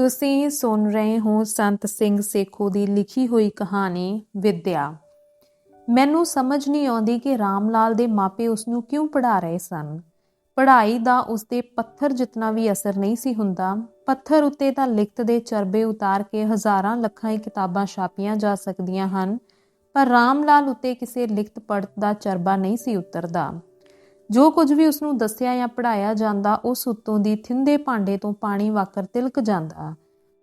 ਤੁਸੀਂ ਸੁਣ ਰਹੇ ਹੋ ਸੰਤ ਸਿੰਘ ਸੇਖੋ ਦੀ ਲਿਖੀ ਹੋਈ ਕਹਾਣੀ ਵਿਦਿਆ। ਮੈਨੂੰ ਸਮਝ ਨਹੀਂ ਆਉਂਦੀ ਕਿ ਰਾਮ ਲਾਲ ਦੇ ਮਾਪੇ ਉਸ ਨੂੰ ਕਿਉਂ ਪੜ੍ਹਾ ਰਹੇ ਸਨ। ਪੜ੍ਹਾਈ ਦਾ ਉਸ ਦੇ ਪੱਥਰ ਜਿਤਨਾ ਵੀ ਅਸਰ ਨਹੀਂ ਸੀ ਹੁੰਦਾ, ਪੱਥਰ ਉੱਤੇ ਤਾਂ ਲਿਖਤ ਦੇ ਚਰਬੇ ਉਤਾਰ ਕੇ ਹਜ਼ਾਰਾਂ ਲੱਖਾਂ ਹੀ ਕਿਤਾਬਾਂ ਛਾਪੀਆਂ ਜਾ ਸਕਦੀਆਂ ਹਨ, ਪਰ ਰਾਮ ਲਾਲ ਉੱਤੇ ਕਿਸੇ ਲਿਖਤ ਪੜਤ ਦਾ ਚਰਬਾ ਨਹੀਂ ਸੀ ਉਤਰਦਾ। ਜੋ ਕੁਝ ਵੀ ਉਸ ਨੂੰ ਦੱਸਿਆ ਜਾਂ ਪੜਾਇਆ ਜਾਂਦਾ, ਉਸ ਉੱਤੋਂ ਦੀ ਥਿੰਦੇ ਭਾਂਡੇ ਤੋਂ ਪਾਣੀ ਵਾਕਰ ਤਿਲਕ ਜਾਂਦਾ।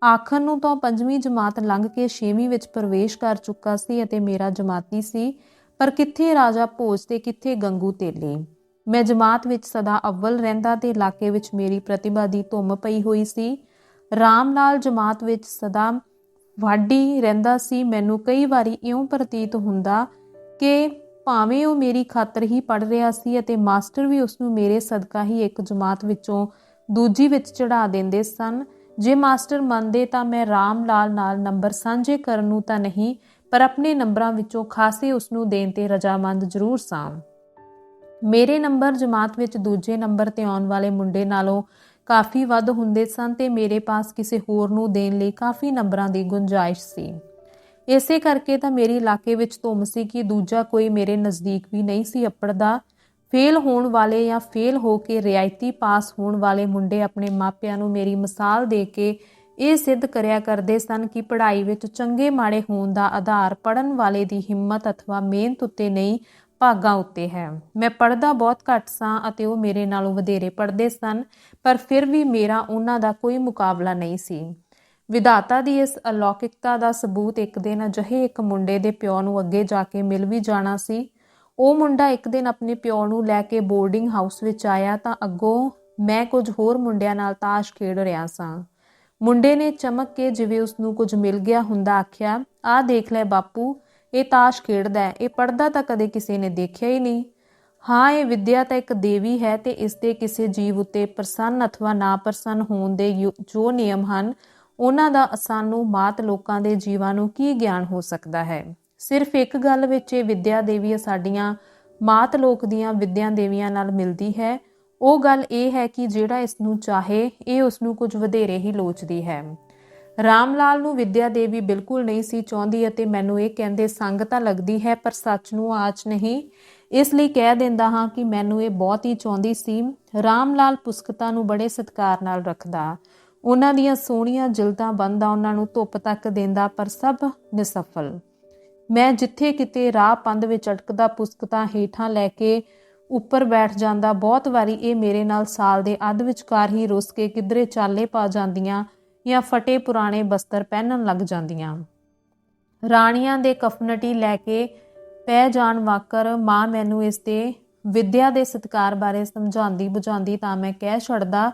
ਆਖਰ ਨੂੰ ਤਾਂ ਪੰਜਵੀਂ ਜਮਾਤ ਲੰਘ ਕੇ ਛੇਵੀਂ ਵਿੱਚ ਪ੍ਰਵੇਸ਼ ਕਰ ਚੁੱਕਾ ਸੀ ਅਤੇ ਮੇਰਾ ਜਮਾਤੀ ਸੀ, ਪਰ ਕਿੱਥੇ ਰਾਜਾ ਭੋਜ ਤੇ ਕਿੱਥੇ ਗੰਗੂ ਤੇਲੀ? ਮੈਂ ਜਮਾਤ ਵਿੱਚ ਸਦਾ ਅਵਲ ਰਹਿੰਦਾ ਤੇ ਇਲਾਕੇ ਵਿੱਚ ਮੇਰੀ ਪ੍ਰਤਿਭਾ ਦੀ ਧੁੰਮ ਪਈ ਹੋਈ ਸੀ। ਰਾਮ ਲਾਲ ਜਮਾਤ ਵਿੱਚ ਸਦਾ ਵਾਢੀ ਰਹਿੰਦਾ ਸੀ। ਮੈਨੂੰ ਕਈ ਵਾਰੀ ਇਉਂ ਪ੍ਰਤੀਤ ਹੁੰਦਾ ਕਿ ਭਾਵੇਂ ਉਹ ਮੇਰੀ ਖਾਤਰ ਹੀ ਪੜ ਰਿਹਾ ਸੀ ਅਤੇ ਮਾਸਟਰ ਵੀ ਉਸ ਨੂੰ ਮੇਰੇ ਸਦਕਾ ਹੀ ਇੱਕ ਜਮਾਤ ਵਿੱਚੋਂ ਦੂਜੀ ਵਿੱਚ ਚੜਾ ਦਿੰਦੇ ਸਨ। ਜੇ ਮਾਸਟਰ ਮੰਨਦੇ ਤਾਂ ਮੈਂ ਰਾਮ ਲਾਲ ਨਾਲ ਨੰਬਰ ਸਾਂਝੇ ਕਰਨ ਨੂੰ ਤਾਂ ਨਹੀਂ, ਪਰ ਆਪਣੇ ਨੰਬਰਾਂ ਵਿੱਚੋਂ ਖਾਸੇ ਉਸ ਨੂੰ ਦੇਣ ਤੇ ਰਜਾਮੰਦ ਜ਼ਰੂਰ ਸਾਂ। ਮੇਰੇ ਨੰਬਰ ਜਮਾਤ ਵਿੱਚ ਦੂਜੇ ਨੰਬਰ ਤੇ ਆਉਣ ਵਾਲੇ ਮੁੰਡੇ ਨਾਲੋਂ ਕਾਫੀ ਵੱਧ ਹੁੰਦੇ ਸਨ ਤੇ ਮੇਰੇ ਪਾਸ ਕਿਸੇ ਹੋਰ ਨੂੰ ਦੇਣ ਲਈ ਕਾਫੀ ਨੰਬਰਾਂ ਦੀ ਗੁੰਜਾਇਸ਼ ਸੀ। ਇਸੇ ਕਰਕੇ ਤਾਂ ਮੇਰੀ ਇਲਾਕੇ ਵਿੱਚ ਧੁੰਮ ਸੀ ਕਿ ਦੂਜਾ ਕੋਈ ਮੇਰੇ ਨਜ਼ਦੀਕ ਵੀ ਨਹੀਂ ਸੀ ਅੱਪੜਦਾ। ਫੇਲ ਹੋਣ ਵਾਲੇ ਜਾਂ ਫੇਲ ਹੋ ਕੇ ਰਿਆਇਤੀ ਪਾਸ ਹੋਣ ਵਾਲੇ ਮੁੰਡੇ ਆਪਣੇ ਮਾਪਿਆਂ ਨੂੰ ਮੇਰੀ ਮਿਸਾਲ ਦੇ ਕੇ ਇਹ ਸਿੱਧ ਕਰਿਆ ਕਰਦੇ ਸਨ ਕਿ ਪੜ੍ਹਾਈ ਵਿੱਚ ਚੰਗੇ ਮਾੜੇ ਹੋਣ ਦਾ ਆਧਾਰ ਪੜਨ ਵਾਲੇ ਦੀ ਹਿੰਮਤ ਅਥਵਾ ਮਿਹਨਤ ਉੱਤੇ ਨਹੀਂ, ਭਾਗਾਂ ਉੱਤੇ ਹੈ। ਮੈਂ ਪੜਦਾ ਬਹੁਤ ਘੱਟ ਸਾਂ ਅਤੇ ਉਹ ਮੇਰੇ ਨਾਲੋਂ ਵਧੇਰੇ ਪੜਦੇ ਸਨ, ਪਰ ਫਿਰ ਵੀ ਮੇਰਾ ਉਹਨਾਂ ਦਾ ਕੋਈ ਮੁਕਾਬਲਾ ਨਹੀਂ ਸੀ। ਵਿਧਾਤਾ ਦੀ ਇਸ ਅਲੌਕਿਕਤਾ ਦਾ ਸਬੂਤ ਇੱਕ ਦਿਨ ਅਜਿਹੇ ਇੱਕ ਮੁੰਡੇ ਦੇ ਪਿਓ ਨੂੰ ਅੱਗੇ ਜਾ ਕੇ ਮਿਲ ਵੀ ਜਾਣਾ ਸੀ। ਉਹ ਮੁੰਡਾ ਇੱਕ ਦਿਨ ਆਪਣੇ ਪਿਓ ਨੂੰ ਲੈ ਕੇ ਬੋਰਡਿੰਗ ਹਾਊਸ ਵਿੱਚ ਆਇਆ ਤਾਂ ਅੱਗੋਂ ਮੈਂ ਕੁਝ ਹੋਰ ਮੁੰਡਿਆਂ ਨਾਲ ਤਾਸ਼ ਖੇਡ ਰਿਹਾ ਸਾਂ। ਮੁੰਡੇ ਨੇ ਚਮਕ ਕੇ ਜਿਵੇਂ ਉਸ ਨੂੰ ਕੁਝ ਮਿਲ ਗਿਆ ਹੁੰਦਾ ਆਖਿਆ ਆਹ ਦੇਖ ਲੈ ਬਾਪੂ, ਇਹ ਤਾਸ਼ ਖੇਡਦਾ ਹੈ, ਇਹ ਪੜਦਾ ਤਾਂ ਕਦੇ ਕਿਸੇ ਨੇ ਦੇਖਿਆ ਹੀ ਨਹੀਂ। ਹਾਂ, ਇਹ ਵਿਦਿਆ ਤਾਂ ਇੱਕ ਦੇਵੀ ਹੈ ਤੇ ਇਸ ਦੇ ਕਿਸੇ ਜੀਵ ਉਤੇ ਪ੍ਰਸੰਨ ਅਥਵਾ ਨਾ ਪ੍ਰਸੰਨ ਹੋਣ ਦੇ ਜੋ ਨਿਯਮ ਹਨ ਉਹਨਾਂ ਦਾ ਸਾਨੂੰ ਮਾਤ ਲੋਕਾਂ ਦੇ ਜੀਵਾਂ ਨੂੰ ਕੀ ਗਿਆਨ ਹੋ ਸਕਦਾ ਹੈ? ਸਿਰਫ ਇੱਕ ਗੱਲ ਵਿੱਚ ਇਹ ਵਿਦਿਆ ਦੇਵੀ ਸਾਡੀਆਂ ਮਾਤ ਲੋਕ ਦੀਆਂ ਵਿਦਿਆ ਦੇਵੀਆਂ ਨਾਲ ਮਿਲਦੀ ਹੈ। ਉਹ ਗੱਲ ਇਹ ਹੈ ਕਿ ਜਿਹੜਾ ਇਸ ਨੂੰ ਚਾਹੇ, ਇਹ ਉਸ ਨੂੰ ਕੁਝ ਵਧੇਰੇ ਹੀ ਲੋਚਦੀ ਹੈ। ਰਾਮ ਲਾਲ ਨੂੰ ਵਿਦਿਆ ਦੇਵੀ ਬਿਲਕੁਲ ਨਹੀਂ ਸੀ ਚਾਹੁੰਦੀ ਅਤੇ ਮੈਨੂੰ ਇਹ ਕਹਿੰਦੇ, ਸੰਗ ਤਾਂ ਲੱਗਦੀ ਹੈ, ਪਰ ਸੱਚ ਨੂੰ ਆਚ ਨਹੀਂ। ਇਸ ਲਈ ਕਹਿ ਦਿੰਦਾ ਹਾਂ ਕਿ ਮੈਨੂੰ ਇਹ ਬਹੁਤ ਹੀ ਚਾਹੁੰਦੀ ਸੀ। ਰਾਮ ਲਾਲ ਪੁਸਕਤਾ ਨੂੰ ਬੜੇ ਸਤਿਕਾਰ ਨਾਲ ਰੱਖਦਾ। ਉਹਨਾਂ ਦੀਆਂ ਸੋਹਣੀਆਂ ਜਿਲਦਾਂ ਬੰਦਾ ਉਹਨਾਂ ਨੂੰ ਧੁੱਪ ਤੱਕ ਦਿੰਦਾ, ਪਰ ਸਭ ਨਿਸਫਲ। ਮੈਂ ਜਿੱਥੇ ਕਿਤੇ ਰਾਹ ਪੰਦ ਵਿੱਚ ਅਟਕਦਾ, ਪੁਸਤਕਾਂ ਹੇਠਾਂ ਲੈ ਕੇ ਉੱਪਰ ਬੈਠ ਜਾਂਦਾ, ਬਹੁਤ ਵਾਰੀ ਇਹ ਮੇਰੇ ਨਾਲ ਸਾਲ ਦੇ ਅੱਧ ਵਿਚਕਾਰ ਹੀ ਰੁੱਸ ਕੇ ਕਿਧਰੇ ਚਾਲੇ ਪਾ ਜਾਂਦੀਆਂ ਜਾਂ ਫਟੇ ਪੁਰਾਣੇ ਬਸਤਰ ਪਹਿਨਣ ਲੱਗ ਜਾਂਦੀਆਂ। ਰਾਣੀਆਂ ਦੇ ਕਫਨਟੀ ਲੈ ਕੇ ਪੈ ਜਾਣ ਵਾਕਰ ਮਾਂ ਮੈਨੂੰ ਇਸ ਦੇ ਵਿਦਿਆ ਦੇ ਸਤਕਾਰ ਬਾਰੇ ਸਮਝਾਉਂਦੀ ਬੁਝਾਉਂਦੀ ਤਾਂ ਮੈਂ ਕਹਿ ਛੱਡਦਾ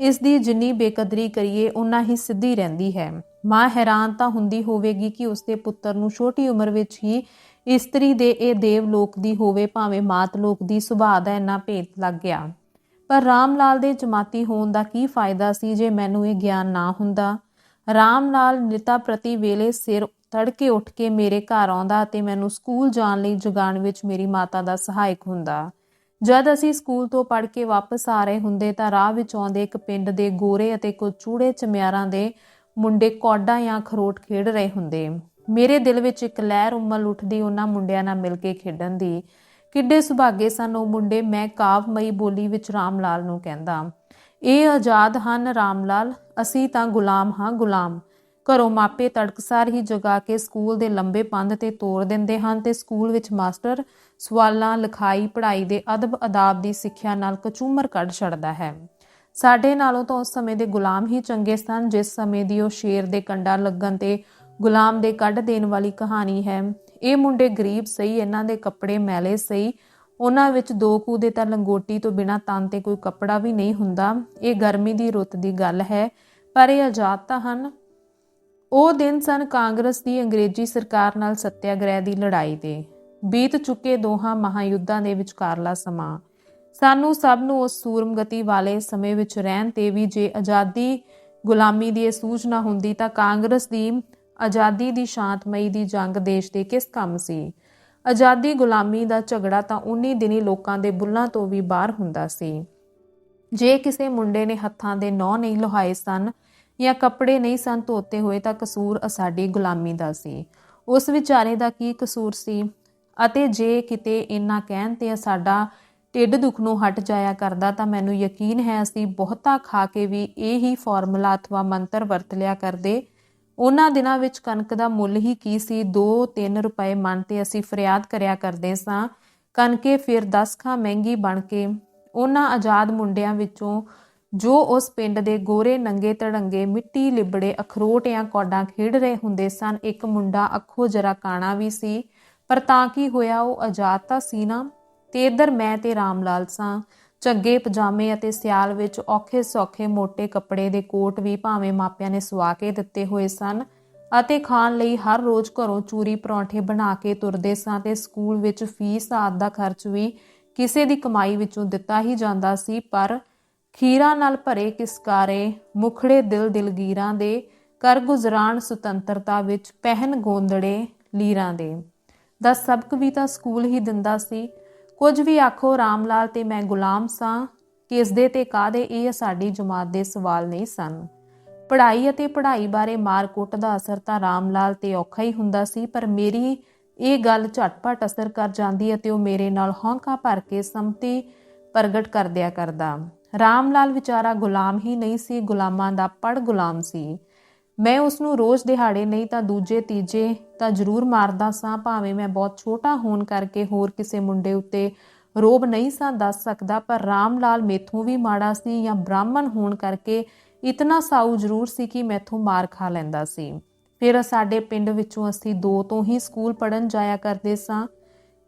ਇਸ ਦੀ ਜਿੰਨੀ ਬੇਕਦਰੀ ਕਰੀਏ ਉਨਾ ਹੀ ਸਿੱਧੀ ਰਹਿੰਦੀ ਹੈ। ਮਾਂ ਹੈਰਾਨ ਤਾਂ ਹੁੰਦੀ ਹੋਵੇਗੀ ਕਿ ਉਸਦੇ ਪੁੱਤਰ ਨੂੰ ਛੋਟੀ ਉਮਰ ਵਿੱਚ ਹੀ ਇਸਤਰੀ ਦੇ ਇਹ ਦੇਵ ਲੋਕ ਦੀ ਹੋਵੇ, ਭਾਵੇਂ ਮਾਤ ਲੋਕ ਦੀ ਸੁਭਾਅ ਦਾ ਇੰਨਾ ਭੇਦ ਲੱਗ ਗਿਆ। ਪਰ ਰਾਮ ਲਾਲ ਦੇ ਜਮਾਤੀ ਹੋਣ ਦਾ ਕੀ ਫਾਇਦਾ ਸੀ ਜੇ ਮੈਨੂੰ ਇਹ ਗਿਆਨ ਨਾ ਹੁੰਦਾ? ਰਾਮ ਲਾਲ ਨਿਤਾ ਪ੍ਰਤੀ ਵੇਲੇ ਸਿਰ ਤੜਕੇ ਉੱਠ ਕੇ ਮੇਰੇ ਘਰ ਆਉਂਦਾ ਅਤੇ ਮੈਨੂੰ ਸਕੂਲ ਜਾਣ ਲਈ ਜਗਾਣ ਵਿੱਚ ਮੇਰੀ ਮਾਤਾ ਦਾ ਸਹਾਇਕ ਹੁੰਦਾ। ਜਦ ਅਸੀਂ ਸਕੂਲ ਤੋਂ ਪੜ੍ਹ ਕੇ ਵਾਪਸ ਆ ਰਹੇ ਹੁੰਦੇ ਤਾਂ ਰਾਹ ਵਿੱਚ ਆਉਂਦੇ ਇੱਕ ਪਿੰਡ ਦੇ ਗੋਰੇ ਅਤੇ ਕੁਝ ਚੂੜੇ ਚਮਿਆਰਾਂ ਦੇ ਮੁੰਡੇ ਕੌਡਾ ਜਾਂ ਖਰੋਟ ਖੇਡ ਰਹੇ ਹੁੰਦੇ। ਮੇਰੇ ਦਿਲ ਵਿੱਚ ਇੱਕ ਲਹਿਰ ਉਮਲ ਉੱਠਦੀ ਉਹਨਾਂ ਮੁੰਡਿਆਂ ਨਾਲ ਮਿਲ ਕੇ ਖੇਡਣ ਦੀ। ਕਿੱਡੇ ਸੁਭਾਗੇ ਸਨ ਉਹ ਮੁੰਡੇ, ਮੈਂ ਕਾਵਮਈ ਬੋਲੀ ਵਿੱਚ ਰਾਮ ਲਾਲ ਨੂੰ ਕਹਿੰਦਾ। ਇਹ ਆਜ਼ਾਦ ਹਨ ਰਾਮ ਲਾਲ ਅਸੀਂ ਤਾਂ ਗੁਲਾਮ ਹਾਂ ਗੁਲਾਮ। ਘਰੋਂ ਮਾਪੇ ਤੜਕਸਾਰ ਹੀ ਜਗਾ ਕੇ ਸਕੂਲ ਦੇ ਲੰਬੇ ਪੰਧ ਤੇ ਤੋੜ ਦਿੰਦੇ ਹਨ ਤੇ ਸਕੂਲ ਵਿੱਚ ਮਾਸਟਰ ਸਵਾਲਾਂ, ਲਿਖਾਈ, ਪੜ੍ਹਾਈ ਦੇ ਅਦਬ ਅਦਾਬ ਦੀ ਸਿੱਖਿਆ ਨਾਲ ਕਚੂਮਰ ਕੱਢ ਛੱਡਦਾ ਹੈ। ਸਾਡੇ ਨਾਲੋਂ ਤਾਂ ਉਸ ਸਮੇਂ ਦੇ ਗੁਲਾਮ ਹੀ ਚੰਗੇ ਸਨ, ਜਿਸ ਸਮੇਂ ਦੀ ਉਹ ਸ਼ੇਰ ਦੇ ਕੰਡਾ ਲੱਗਣ ਤੇ ਗੁਲਾਮ ਦੇ ਕੱਢ ਦੇਣ ਵਾਲੀ ਕਹਾਣੀ ਹੈ। ਇਹ ਮੁੰਡੇ ਗਰੀਬ, ਸਹੀ, ਇਹਨਾਂ ਦੇ ਕੱਪੜੇ ਮੈਲੇ, ਸਹੀ। ਉਹਨਾਂ ਵਿੱਚ ਦੋ ਕੂ ਦੇ ਤਾਂ ਲੰਗੋਟੀ ਤੋਂ ਬਿਨਾ ਤਨ ਤੇ ਕੋਈ ਕੱਪੜਾ ਵੀ ਨਹੀਂ ਹੁੰਦਾ। ਇਹ ਗਰਮੀ ਦੀ ਰੁੱਤ ਦੀ ਗੱਲ ਹੈ, ਪਰ ਇਹ ਆਜ਼ਾਦ ਤਾਂ ਹਨ। ਉਹ ਦਿਨ ਸਨ ਕਾਂਗਰਸ ਦੀ ਅੰਗਰੇਜ਼ੀ ਸਰਕਾਰ ਨਾਲ ਸੱਤਿਆਗ੍ਰਹਿ ਦੀ ਲੜਾਈ ਦੇ। ਬੀਤ ਚੁੱਕੇ ਦੋਹਾਂ ਮਹਾਯੁੱਧਾਂ ਦੇ ਵਿਚਕਾਰਲਾ ਸਮਾਂ। ਸਾਨੂੰ ਸਭ ਨੂੰ ਉਸ ਸੂਰਮਗਤੀ ਵਾਲੇ ਸਮੇਂ ਵਿੱਚ ਰਹਿਣ ਤੇ ਵੀ ਜੇ ਆਜ਼ਾਦੀ ਗੁਲਾਮੀ ਦੀ ਇਹ ਸੂਝ ਨਾ ਹੁੰਦੀ ਤਾਂ ਕਾਂਗਰਸ ਦੀ ਆਜ਼ਾਦੀ ਦੀ ਸ਼ਾਂਤਮਈ ਦੀ ਜੰਗ ਦੇਸ਼ ਦੇ ਕਿਸ ਕੰਮ ਸੀ? ਆਜ਼ਾਦੀ ਗੁਲਾਮੀ ਦਾ ਝਗੜਾ ਤਾਂ ਉਨੀ ਦਿਨੀ ਲੋਕਾਂ ਦੇ ਬੁੱਲਾਂ ਤੋਂ ਵੀ ਬਾਹਰ ਹੁੰਦਾ ਸੀ। ਜੇ ਕਿਸੇ ਮੁੰਡੇ ਨੇ ਹੱਥਾਂ ਦੇ ਨੌ ਨਹੀਂ ਲੁਹਾਏ ਸਨ ਜਾਂ ਕੱਪੜੇ ਨਹੀਂ ਸਨ ਧੋਤੇ ਹੋਏ ਤਾਂ ਕਸੂਰ ਸਾਡੀ ਗੁਲਾਮੀ ਦਾ ਸੀ। ਉਸ ਵਿਚਾਰੇ ਦਾ ਕੀ ਕਸੂਰ ਸੀ? ਅਤੇ ਜੇ ਕਿਤੇ ਇੰਨਾ ਕਹਿਣ ਤੇ ਸਾਡਾ ਢਿੱਡ ਦੁੱਖ ਨੂੰ ਹਟ ਜਾਇਆ ਕਰਦਾ ਤਾਂ ਮੈਨੂੰ ਯਕੀਨ ਹੈ ਅਸੀਂ ਬਹੁਤਾ ਖਾ ਕੇ ਵੀ ਇਹ ਹੀ ਫਾਰਮੂਲਾ ਅਥਵਾ ਮੰਤਰ ਵਰਤ ਲਿਆ ਕਰਦੇ। ਉਹਨਾਂ ਦਿਨਾਂ ਵਿੱਚ ਕਣਕ ਦਾ ਮੁੱਲ ਹੀ ਕੀ ਸੀ? 2-3 ਰੁਪਏ ਮਨ ਤੇ ਅਸੀਂ ਫਰਿਆਦ ਕਰਿਆ ਕਰਦੇ ਸਾਂ। ਕਣਕੇ ਫਿਰ 10 ਖਾਂ ਮਹਿੰਗੀ ਬਣ ਕੇ ਉਹਨਾਂ ਆਜ਼ਾਦ ਮੁੰਡਿਆਂ ਵਿੱਚੋਂ ਜੋ ਉਸ ਪਿੰਡ ਦੇ ਗੋਰੇ ਨੰਗੇ ਤੜੰਗੇ ਮਿੱਟੀ ਲਿਬੜੇ ਅਖਰੋਟ ਜਾਂ ਕੌਡਾਂ ਖੇਡ ਰਹੇ ਹੁੰਦੇ ਸਨ, ਇੱਕ ਮੁੰਡਾ ਅੱਖੋ ਜਰਾ ਕਾਣਾ ਵੀ ਸੀ, ਪਰ ਤਾਂ ਕੀ ਹੋਇਆ ਉਹ ਆਜ਼ਾਦ ਤਾਂ ਸੀ ਨਾ? ਤੇ ਇਧਰ ਮੈਂ ਤੇ ਰਾਮ ਲਾਲ ਸਾਂ। ਝੱਗੇ, ਪਜਾਮੇ ਅਤੇ ਸਿਆਲ ਵਿੱਚ ਔਖੇ ਸੌਖੇ ਮੋٹے ਕੱਪੜੇ ਦੇ ਕੋਟ ਵੀ ਭਾਵੇਂ ਮਾਪਿਆਂ ਨੇ ਸਵਾ ਕੇ ਦਿੱਤੇ ਹੋਏ ਸਨ ਅਤੇ ਖਾਣ ਲਈ ਹਰ ਰੋਜ਼ ਘਰੋਂ ਚੂਰੀ ਪਰੌਂਠੇ ਬਣਾ ਕੇ ਤੁਰਦੇ ਸਾਂ ਤੇ ਸਕੂਲ ਵਿੱਚ ਫੀਸ ਆਦ ਦਾ ਖਰਚ ਵੀ ਕਿਸੇ ਦੀ ਕਮਾਈ ਵਿੱਚੋਂ ਦਿੱਤਾ ਹੀ ਜਾਂਦਾ ਸੀ, ਪਰ ਖੀਰਾ ਨਾਲ ਭਰੇ ਕਿਸਕਾਰੇ, ਮੁਖੜੇ ਦਿਲ ਦਿਲਗੀਰਾਂ ਦੇ, ਕਰ ਗੁਜ਼ਰਾਨ ਸੁਤੰਤਰਤਾ ਵਿੱਚ ਪਹਿਨ ਗੋਂਦੜੇ ਲੀਰਾਂ ਦੇ। ਦਾ ਸਬਕ ਵੀ ਤਾਂ ਸਕੂਲ ਹੀ ਦਿੰਦਾ ਸੀ। ਕੁਝ ਵੀ ਆਖੋ ਰਾਮ ਲਾਲ ਤੇ ਮੈਂ ਗੁਲਾਮ ਸਾਂ। ਕਿ ਦੇ ਤੇ ਕਾਦੇ ਇਹ ਸਾਡੀ ਜਮਾਤ ਦੇ ਸਵਾਲ ਨਹੀਂ ਸਨ। ਪੜ੍ਹਾਈ ਅਤੇ ਪੜ੍ਹਾਈ ਬਾਰੇ ਮਾਰ-ਕੁੱਟ ਦਾ ਅਸਰ ਤਾਂ ਰਾਮ ਲਾਲ ਤੇ ਔਖਾ ਹੀ ਹੁੰਦਾ ਸੀ, ਪਰ ਮੇਰੀ ਇਹ ਗੱਲ ਝਟਪਟ ਅਸਰ ਕਰ ਜਾਂਦੀ ਅਤੇ ਉਹ ਮੇਰੇ ਨਾਲ ਹੌਂਕਾ ਭਰ ਕੇ ਸੰਮਤੀ ਪ੍ਰਗਟ ਕਰਦਿਆ ਕਰਦਾ। ਰਾਮ ਲਾਲ ਵਿਚਾਰਾ ਗੁਲਾਮ ਹੀ ਨਹੀਂ ਸੀ, ਗੁਲਾਮਾਂ ਦਾ ਪੜ ਗੁਲਾਮ ਸੀ। ਮੈਂ ਉਸ ਨੂੰ ਰੋਜ਼ ਦਿਹਾੜੇ ਨਹੀਂ ਤਾਂ ਦੂਜੇ ਤੀਜੇ ਤਾਂ ਜ਼ਰੂਰ ਮਾਰਦਾ ਸਾਂ, ਭਾਵੇਂ ਮੈਂ ਬਹੁਤ ਛੋਟਾ ਹੋਣ ਕਰਕੇ ਹੋਰ ਕਿਸੇ ਮੁੰਡੇ ਉੱਤੇ ਰੋਬ ਨਹੀਂ ਸਾਂ ਦੱਸ ਸਕਦਾ, ਪਰ ਰਾਮ ਲਾਲ ਮੇਥੋਂ ਵੀ ਮਾੜਾ ਸੀ ਜਾਂ ਬ੍ਰਾਹਮਣ ਹੋਣ ਕਰਕੇ ਇਤਨਾ ਸਾਊ ਜ਼ਰੂਰ ਸੀ ਕਿ ਮੈਥੋਂ ਮਾਰ ਖਾ ਲੈਂਦਾ ਸੀ। ਫਿਰ ਸਾਡੇ ਪਿੰਡ ਵਿੱਚੋਂ ਅਸੀਂ ਦੋ ਤੋਂ ਹੀ ਸਕੂਲ ਪੜਨ ਜਾਇਆ ਕਰਦੇ ਸਾਂ।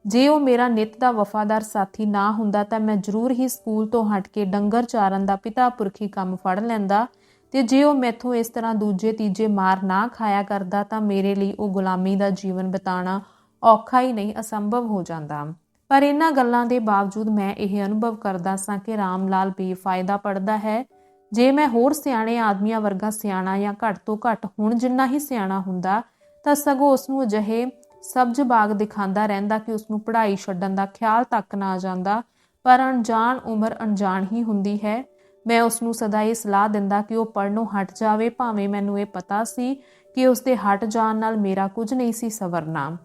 ਜੇ ਉਹ ਮੇਰਾ ਨਿਤ ਦਾ ਵਫਾਦਾਰ ਸਾਥੀ ਨਾ ਹੁੰਦਾ ਤਾਂ ਮੈਂ ਜ਼ਰੂਰ ਹੀ ਸਕੂਲ ਤੋਂ ਹਟ ਕੇ ਡੰਗਰ ਚਾਰਨ ਦਾ ਪਿਤਾ ਪੁਰਖੀ ਕੰਮ ਫੜ ਲੈਂਦਾ ਤੇ ਜੇ ਉਹ ਮੈਥੋਂ ਇਸ ਤਰ੍ਹਾਂ ਦੂਜੇ ਤੀਜੇ ਮਾਰ ਨਾ ਖਾਇਆ ਕਰਦਾ ਤਾਂ ਮੇਰੇ ਲਈ ਉਹ ਗੁਲਾਮੀ ਦਾ ਜੀਵਨ ਬਿਤਾਣਾ ਔਖਾ ਹੀ ਨਹੀਂ, ਅਸੰਭਵ ਹੋ ਜਾਂਦਾ। ਪਰ ਇਹਨਾਂ ਗੱਲਾਂ ਦੇ ਬਾਵਜੂਦ ਮੈਂ ਇਹ ਅਨੁਭਵ ਕਰਦਾ ਸਾਂ ਕਿ ਰਾਮ ਲਾਲ ਬੇਫਾਇਦਾ ਪੜਦਾ ਹੈ। ਜੇ ਮੈਂ ਹੋਰ ਸਿਆਣੇ ਆਦਮੀਆਂ ਵਰਗਾ ਸਿਆਣਾ ਜਾਂ ਘੱਟ ਤੋਂ ਘੱਟ ਹੁਣ ਜਿੰਨਾ ਹੀ ਸਿਆਣਾ ਹੁੰਦਾ ਤਾਂ ਸਗੋਂ ਉਸ ਨੂੰ ਅਜਿਹੇ ਸਬਜ਼ ਬਾਗ ਦਿਖਾਉਂਦਾ ਰਹਿੰਦਾ ਕਿ ਉਸ ਨੂੰ ਪੜ੍ਹਾਈ ਛੱਡਣ ਦਾ ਖਿਆਲ ਤੱਕ ਨਾ ਆ ਜਾਂਦਾ, ਪਰ ਅਣਜਾਣ ਉਮਰ ਅਣਜਾਣ ਹੀ ਹੁੰਦੀ ਹੈ। ਮੈਂ ਉਸ ਨੂੰ ਸਦਾ ਇਹ ਸਲਾਹ ਦਿੰਦਾ ਕਿ ਉਹ ਪੜਨੋਂ ਹਟ ਜਾਵੇ, ਭਾਵੇਂ ਮੈਨੂੰ ਇਹ ਪਤਾ ਸੀ ਕਿ ਉਸ ਦੇ ਹਟ ਜਾਣ ਨਾਲ ਮੇਰਾ ਕੁਝ ਨਹੀਂ ਸੀ ਸਵਰਨਾ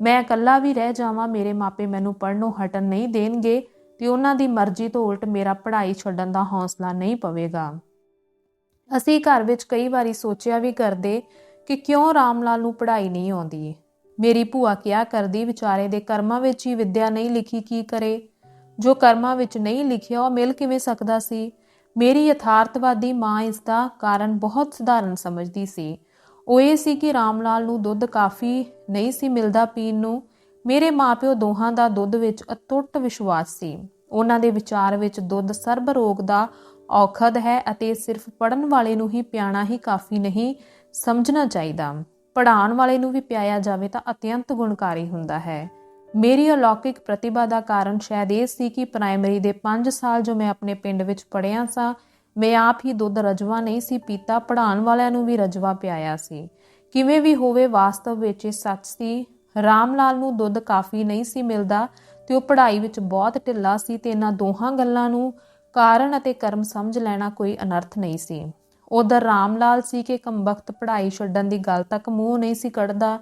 ਮੈਂ ਇਕੱਲਾ ਵੀ ਰਹਿ ਜਾਵਾਂ, ਮੇਰੇ ਮਾਪੇ ਮੈਨੂੰ ਪੜਨੋਂ ਹਟਣ ਨਹੀਂ ਦੇਣਗੇ ਤੇ ਉਹਨਾਂ ਦੀ ਮਰਜ਼ੀ ਤੋਂ ਉਲਟ ਮੇਰਾ ਪੜ੍ਹਾਈ ਛੱਡਣ ਦਾ ਹੌਸਲਾ ਨਹੀਂ ਪਵੇਗਾ। ਅਸੀਂ ਘਰ ਵਿੱਚ ਕਈ ਵਾਰੀ ਸੋਚਿਆ ਵੀ ਕਰਦੇ ਕਿ ਕਿਉਂ ਰਾਮ ਲਾਲ ਨੂੰ ਪੜ੍ਹਾਈ ਨਹੀਂ ਆਉਂਦੀ। ਮੇਰੀ ਭੂਆ ਕਿਹਾ ਕਰਦੀ ਵਿਚਾਰੇ ਦੇ ਕਰਮਾਂ ਵਿੱਚ ਹੀ ਵਿਦਿਆ ਨਹੀਂ ਲਿਖੀ ਕੀ ਕਰੇ। ਜੋ ਕਰਮਾਂ ਵਿੱਚ ਨਹੀਂ ਲਿਖਿਆ, ਉਹ ਮਿਲ ਕਿਵੇਂ ਸਕਦਾ ਸੀ? ਮੇਰੀ ਯਥਾਰਥਵਾਦੀ ਮਾਂ ਇਸ ਦਾ ਕਾਰਨ ਬਹੁਤ ਸਧਾਰਨ ਸਮਝਦੀ ਸੀ। ਉਹ ਇਹ ਸੀ ਕਿ ਰਾਮਲਾਲ ਨੂੰ ਦੁੱਧ ਕਾਫੀ ਨਹੀਂ ਸੀ ਮਿਲਦਾ ਪੀਣ ਨੂੰ। ਮੇਰੇ ਮਾਪਿਓ ਦੋਹਾਂ ਦਾ ਦੁੱਧ ਵਿੱਚ ਅਟੁੱਟ ਵਿਸ਼ਵਾਸ ਸੀ। ਉਹਨਾਂ ਦੇ ਵਿਚਾਰ ਵਿੱਚ ਦੁੱਧ ਸਰਬ ਰੋਗ ਦਾ ਔਖਦ ਹੈ ਅਤੇ ਸਿਰਫ ਪੜਨ ਵਾਲੇ ਨੂੰ ਹੀ ਪਿਆਣਾ ਹੀ ਕਾਫੀ ਨਹੀਂ ਸਮਝਣਾ ਚਾਹੀਦਾ। ਪੜਾਉਣ ਵਾਲੇ ਨੂੰ ਵੀ ਪਿਆਇਆ ਜਾਵੇ ਤਾਂ ਅਤਿਅੰਤ ਗੁਣਕਾਰੀ ਹੁੰਦਾ ਹੈ। ਮੇਰੀ ਅਲੌਕਿਕ ਪ੍ਰਤਿਭਾ ਦਾ ਕਾਰਨ ਸ਼ਾਇਦ ਇਹ ਸੀ ਕਿ ਪ੍ਰਾਇਮਰੀ ਦੇ 5 ਸਾਲ ਜੋ ਮੈਂ ਆਪਣੇ ਪਿੰਡ ਵਿੱਚ ਪੜਿਆ ਸਾਂ, ਮੈਂ ਆਪ ਹੀ ਦੁੱਧ ਰਜਵਾ ਨਹੀਂ ਸੀ ਪੀਤਾ ਪੜਾਉਣ ਵਾਲਿਆਂ ਨੂੰ ਵੀ ਰਜਵਾ ਪਿਆਇਆ ਸੀ। ਕਿਵੇਂ ਵੀ ਹੋਵੇ, ਵਾਸਤਵ ਵਿੱਚ ਇਹ ਸੱਚ ਸੀ, ਰਾਮ ਲਾਲ ਨੂੰ ਦੁੱਧ ਕਾਫੀ ਨਹੀਂ ਸੀ ਮਿਲਦਾ ਤੇ ਉਹ ਪੜ੍ਹਾਈ ਵਿੱਚ ਬਹੁਤ ਢਿੱਲਾ ਸੀ ਤੇ ਇਹਨਾਂ ਦੋਹਾਂ ਗੱਲਾਂ ਨੂੰ ਕਾਰਨ ਅਤੇ ਕਰਮ ਸਮਝ ਲੈਣਾ ਕੋਈ ਅਨਰਥ ਨਹੀਂ ਸੀ। ਉਧਰ ਰਾਮ ਲਾਲ ਸੀ ਕਿ ਕੰਬਖਤ ਪੜ੍ਹਾਈ ਛੱਡਣ ਦੀ ਗੱਲ ਤੱਕ ਮੂੰਹ ਨਹੀਂ ਸੀ ਕੱਢਦਾ,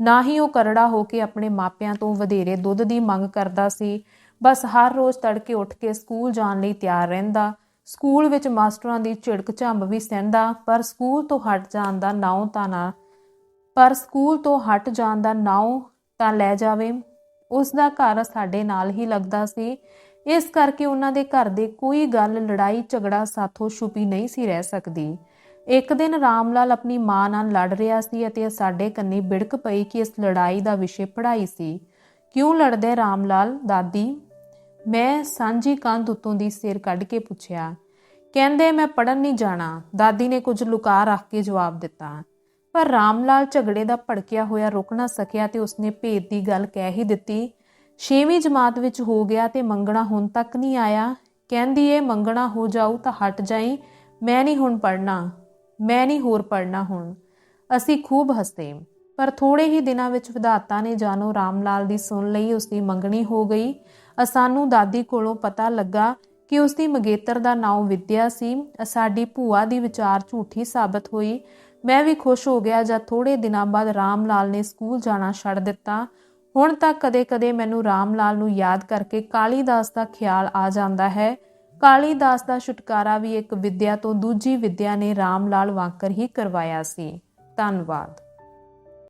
ਨਾ ਹੀ ਉਹ ਕਰੜਾ ਹੋ ਕੇ ਆਪਣੇ ਮਾਪਿਆਂ ਤੋਂ ਵਧੇਰੇ ਦੁੱਧ ਦੀ ਮੰਗ ਕਰਦਾ ਸੀ। ਬਸ ਹਰ ਰੋਜ਼ ਤੜਕੇ ਉੱਠ ਕੇ ਸਕੂਲ ਜਾਣ ਲਈ ਤਿਆਰ ਰਹਿੰਦਾ। ਸਕੂਲ ਵਿੱਚ ਮਾਸਟਰਾਂ ਦੀ ਝਿੜਕ ਝੰਬ ਵੀ ਸਹਿੰਦਾ, ਪਰ ਸਕੂਲ ਤੋਂ ਹਟ ਜਾਣ ਦਾ ਨਾਉ ਤਾਂ ਨਾ, ਪਰ ਸਕੂਲ ਤੋਂ ਹਟ ਜਾਣ ਦਾ ਨਾਉ ਤਾਂ ਲੈ ਜਾਵੇ। ਉਸ ਦਾ ਘਰ ਸਾਡੇ ਨਾਲ ਹੀ ਲੱਗਦਾ ਸੀ। ਇਸ ਕਰਕੇ ਉਹਨਾਂ ਦੇ ਘਰ ਦੇ ਕੋਈ ਗੱਲ, ਲੜਾਈ, ਝਗੜਾ ਸਾਥੋਂ ਛੁਪੀ ਨਹੀਂ ਸੀ ਰਹਿ ਸਕਦੀ। ਇੱਕ ਦਿਨ ਰਾਮ ਲਾਲ ਆਪਣੀ ਮਾਂ ਨਾਲ ਲੜ ਰਿਹਾ ਸੀ ਅਤੇ ਸਾਡੇ ਕੰਨੀ ਬਿੜਕ ਪਈ ਕਿ ਇਸ ਲੜਾਈ ਦਾ ਵਿਸ਼ੇ ਪੜ੍ਹਾਈ ਸੀ। ਕਿਉਂ ਲੜਦੇ ਰਾਮ ਲਾਲ? ਦਾਦੀ, ਮੈਂ ਸਾਂਝੀ ਕੰਧ ਉਤੋਂ ਦੀ ਸਿਰ ਕੱਢ ਕੇ ਪੁੱਛਿਆ। ਕਹਿੰਦੇ, ਮੈਂ ਪੜਨ ਨਹੀਂ ਜਾਣਾ। ਦਾਦੀ ਨੇ ਕੁਝ ਲੁਕਾ ਰੱਖ ਕੇ ਜਵਾਬ ਦਿੱਤਾ। ਪਰ ਰਾਮ ਲਾਲ ਝਗੜੇ ਦਾ ਭੜਕਿਆ ਹੋਇਆ ਰੁਕ ਨਾ ਸਕਿਆ ਤੇ ਉਸਨੇ ਭੇਦ ਦੀ ਗੱਲ ਕਹਿ ਹੀ ਦਿੱਤੀ ਛੇਵੀਂ ਜਮਾਤ ਵਿੱਚ ਹੋ ਗਿਆ ਤੇ ਮੰਗਣਾ ਹੁਣ ਤੱਕ ਨਹੀਂ ਆਇਆ। ਕਹਿੰਦੀ ਏ ਮੰਗਣਾ ਹੋ ਜਾਊ ਤਾਂ ਹਟ ਜਾਈ। ਮੈਂ ਨਹੀਂ ਹੁਣ ਪੜਨਾ ਮੈਂ ਨਹੀਂ ਹੋਰ ਪੜਨਾ ਹੁਣ। ਅਸੀਂ ਖੂਬ ਹੱਸੇ ਪਰ ਥੋੜੇ ਹੀ ਦਿਨਾਂ ਵਿੱਚ ਵਿਧਾਤਾ ਨੇ ਜਾਨੋ ਰਾਮ ਲਾਲ ਦੀ ਸੁਣ ਲਈ, ਉਸ ਦੀ ਮੰਗਣੀ ਹੋ ਗਈ। ਅਸਾਨੂੰ ਦਾਦੀ ਕੋਲੋਂ ਪਤਾ ਲੱਗਾ ਕਿ ਉਸ ਦੀ ਮਗੇਤਰ ਦਾ ਨਾਮ ਵਿਦਿਆ ਸੀ। ਸਾਡੀ ਭੂਆ ਦੀ ਵਿਚਾਰ ਝੂਠੀ ਸਾਬਤ ਹੋਈ। ਮੈਂ ਵੀ ਖੁਸ਼ ਹੋ ਗਿਆ ਜਦ ਥੋੜੇ ਦਿਨਾਂ ਬਾਅਦ ਰਾਮ ਲਾਲ ਨੇ ਸਕੂਲ ਜਾਣਾ ਛੱਡ ਦਿੱਤਾ। ਹੁਣ ਤੱਕ ਕਦੇ-ਕਦੇ ਮੈਨੂੰ ਰਾਮ ਲਾਲ ਨੂੰ ਯਾਦ ਕਰਕੇ ਕਾਲੀਦਾਸ ਦਾ ਖਿਆਲ ਆ ਜਾਂਦਾ ਹੈ। ਕਾਲੀਦਾਸ ਦਾ ਛੁਟਕਾਰਾ ਵੀ ਇੱਕ ਵਿੱਦਿਆ ਤੋਂ ਦੂਜੀ ਵਿੱਦਿਆ ਨੇ ਰਾਮ ਲਾਲ ਵਾਂਕਰ ਹੀ ਕਰਵਾਇਆ ਸੀ। ਧੰਨਵਾਦ।